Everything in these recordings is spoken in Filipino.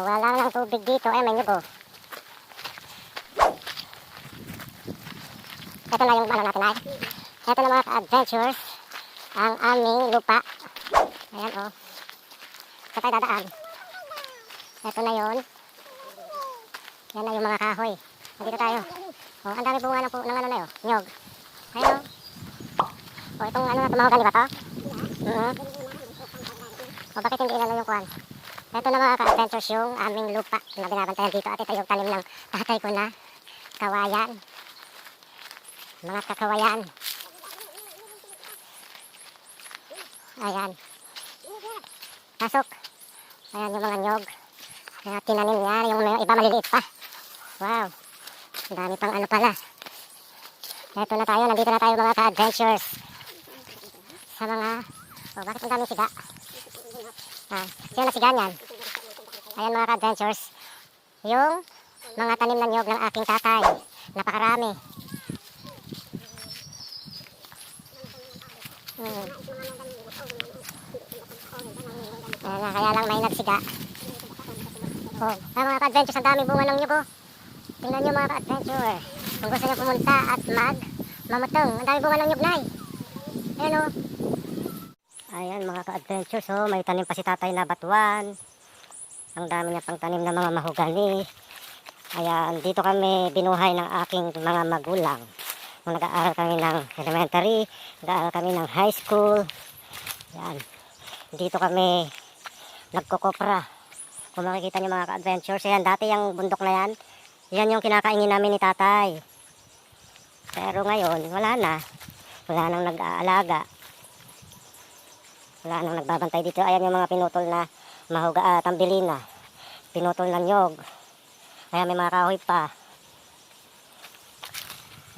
Wala lang tubig dito. Ay, may nyugo. Ito na yung ano natin ay. Ito na mga ka-adventures. Ang aming lupa. Ayan o. Oh. Saan tayo dadaan? Ito na yun. Yan na yung mga kahoy. Nandito tayo. Oh, ang dami bunga ng, pu- ng ano na yun. Nyog. Ayun o. Oh, itong ano na tumawagan ba to? O bakit hindi inano yung kwan? Ito na mga ka-adventures yung aming lupa na binabantayan dito at ito yung talim ng tatay ko na kawayan. Mga kakawayan. Ayan. Pasok. Ayan yung mga nyog. Na tinanim niya. Yung may iba maliliit pa. Wow. Ang dami pang ano pala. Ito na tayo. Nandito na tayo mga ka-adventures. Sa mga... Oh, bakit ang daming siga? Ah, sino na siga niyan? Ayan mga ka-adventures. Yung mga tanim na nyog ng aking tatay. Napakarami. Hmm. Ayan na, kaya lang may nagsiga. Oh, ay mga ka-adventures, ang dami bunga ng nyugo. Tingnan nyo mga ka-adventure. Kung gusto nyo pumunta at mag mamutong, ang dami bunga ng nyug, nay. Ayan o. Ayan mga ka-adventures, oh, may tanim pa si tatay na batuan. Ang dami niya pang tanim na mga mahugani. Ayan, dito kami binuhay ng aking mga magulang. Nung nag-aaral kami ng elementary, nag-aaral kami ng high school. Yan. Dito kami nagkokopra. Kung makikita niyo mga ka-adventures, yan, dati yung bundok na yan, yan yung kinakaingin namin ni tatay. Pero ngayon, wala na. Wala nang nag-aalaga. Wala nang nagbabantay dito. Ayan yung mga pinutol na mahuga, ah, tambilina. Pinutol na nyog. Ayan, may mga kahoy pa.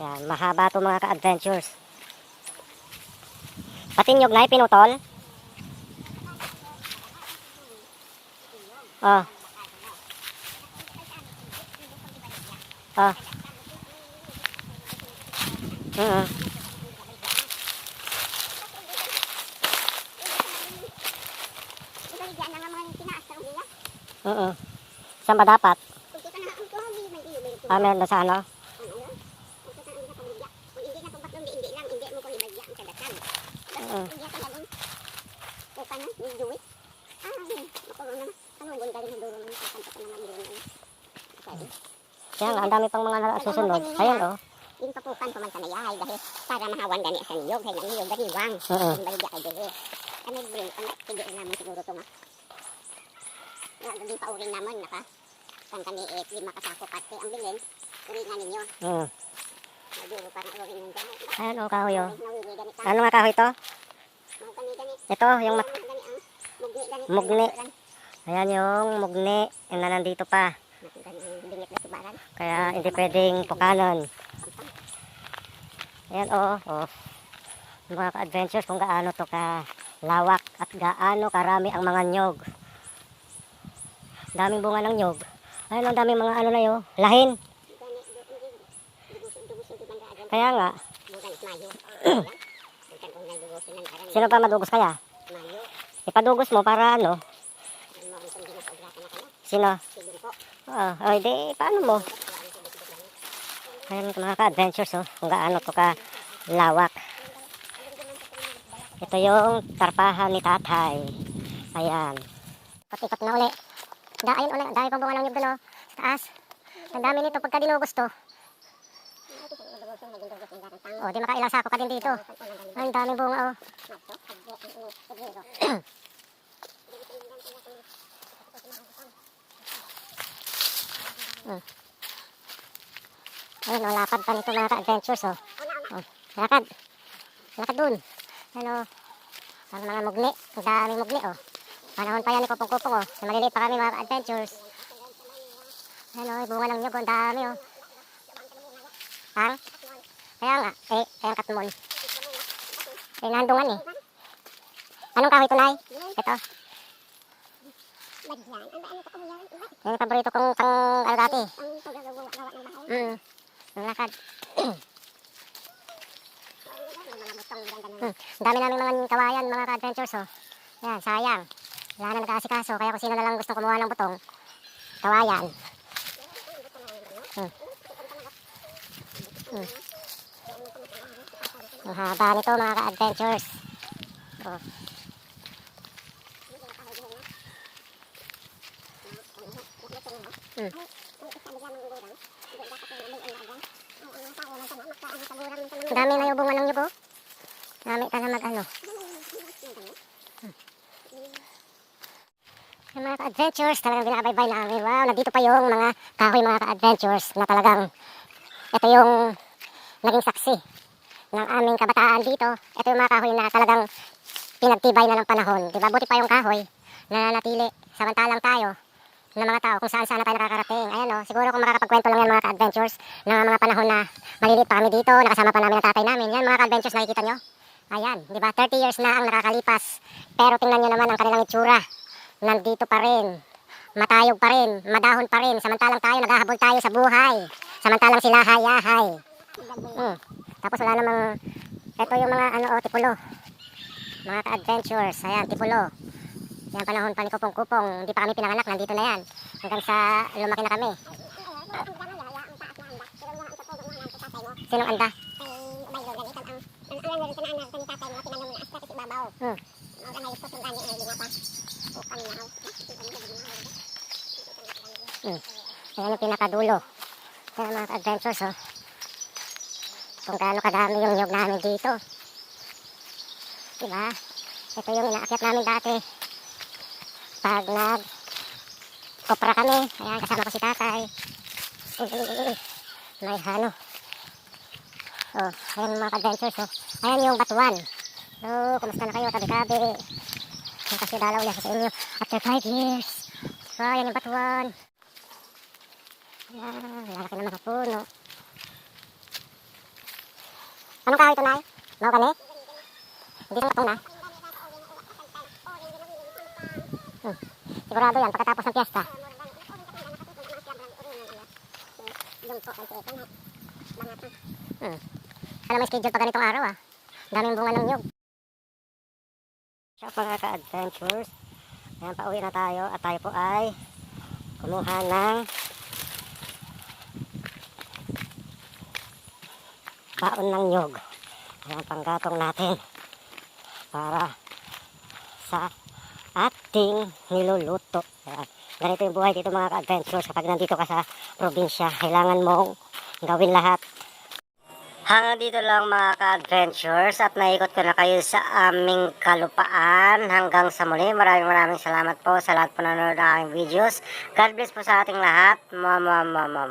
Yan, mahaba to mga ka-adventures. Pati nyog na pinutol. Oh. Oh. Oo. Oo. Saan ba dapat? Ah, meron na sa ano? Oo. Kaya nga, ang dami pang mga susunod. Ayan, oh. Yung papukan pa man sa nayahay dahil para mahawan gani sa niyog hay nang niyog dariwang. Oo. Ang baligya kay dili. Ano ang sige naman siguro to nga. Nga dili pa uring naman naka. Kan kani eh lima kasako kate ang bilin. Uringan ninyo. Oo. Siguro para uring ninyo. Ayan, oh, kahoy, oh. Gani ka. Ano nga kahoy to? Ito, yung mat... Mugni. Ayan yung mugni. Yung na nandito pa. Na. Kaya hindi pwedeng pukanon. Ayan, oh, oh. Mga ka-adventures kung gaano to ka lawak at gaano karami ang mga nyog. Daming bunga ng nyog. Ayun, ang daming mga ano na yun. Lahin. Kaya nga, sino pa madugos kaya? Ipadugos mo para ano? Sino? Oh, oh, di, paano mo? Ayan mga ka-adventures, oh. Kung gaano to ka lawak. Ito yung tarpahan ni tatay. Ayan. Patikot na uli. Da, ayun uli. Ang dami pang bunga ng nyug doon. Sa taas. Ang dami nito pagka dinugos to. Oh, di makailang sako ka din dito. Ang dami bunga, oh. Ayun, oh, lakad pa nito mga ka-adventures, oh. oh. Lakad. Lakad dun. Ano, ang mga mugni. Ang daming mugni, oh. Panahon pa yan ni Kupong-Kupong, oh. Na maliliit pa kami mga ka-adventures. Ano, oh, bunga ng nyug, oh. Ang dami, oh. Ang? Kaya nga, eh, kaya katmon. Eh, nandungan, eh. Anong kahoy ito, Nay? Ito. Yan? Yung paborito kong pang, ano dati. Mm. Ang lakad. Hmm. Ang dami namin mga kawayan, mga ka-adventures, oh. Yan, sayang. Wala na nag-aasikaso, kaya kung sino na lang gusto kumuha ng butong, kawayan. Hmm. Hmm. Ang haba nito mga ka-adventures. Oh. Hmm. Dami na yung bunga ng yugo. Dami ka na mag ano. Yung mga ka-adventures, talagang binabaybay namin. Wow, nandito pa yung mga kahoy mga ka-adventures na talagang ito yung naging saksi ng aming kabataan dito. Ito yung mga kahoy na talagang pinagtibay na ng panahon. Diba? Buti pa yung kahoy na natili. Samantalang tayo, ng mga tao kung saan saan tayo nakakarating. Ayan o, siguro kung makakapagkwento lang yan mga ka-adventures ng mga panahon na maliliit pa kami dito, nakasama pa namin ang tatay namin. Yan mga ka-adventures nakikita nyo. Ayan, di ba? 30 years na ang nakakalipas. Pero tingnan nyo naman ang kanilang itsura. Nandito pa rin. Matayog pa rin. Madahon pa rin. Samantalang tayo, naghahabol tayo sa buhay. Samantalang sila hayahay. Hmm. Tapos wala namang, ito yung mga ano, oh, tipulo. Mga ka-adventures. Ayan, tipulo. Yan panahon pa ni Kupong-Kupong. Hindi pa kami pinanganak, nandito na yan. Hanggang sa lumaki na kami. Sinong anda? Hmm. Hmm. Ayan yung pinakadulo. Yan ang mga adventures, oh. Kung gaano kadami yung nyug namin dito. Diba? Ito yung inaakyat namin dati. Pag nag kopra kami. Ayan, kasama ko si tatay. Uy, uy. May hano. Oh, ayan mga adventures, oh. Ayan yung batuan. Oh, kumusta na kayo, tabi-tabi? Kasi dalaw yan sa inyo after 5 years. So, ayan yung batuan. Ayan, lalaki ng mga puno. Anong kahoy ito, Nay? Mau kami? Hindi na matong na. Hmm. Sigurado yan, pagkatapos ng piyesta. Hmm. Alam may schedule pa ganitong araw ah. Daming bunga ng nyug. So mga ka-adventures, ayan pauwi na tayo at tayo po ay kumuha ng baon ng nyug. Ayan panggatong natin para sa ating niluluto. Ayan. Ganito yung buhay dito mga ka-adventures kapag nandito ka sa probinsya. Kailangan mong gawin lahat Hanggang dito lang mga ka-adventures at naikot ko na kayo sa aming kalupaan. Hanggang sa muli, maraming maraming salamat po sa lahat po nanonood ng aking videos. God bless po sa ating lahat. Mama, mama,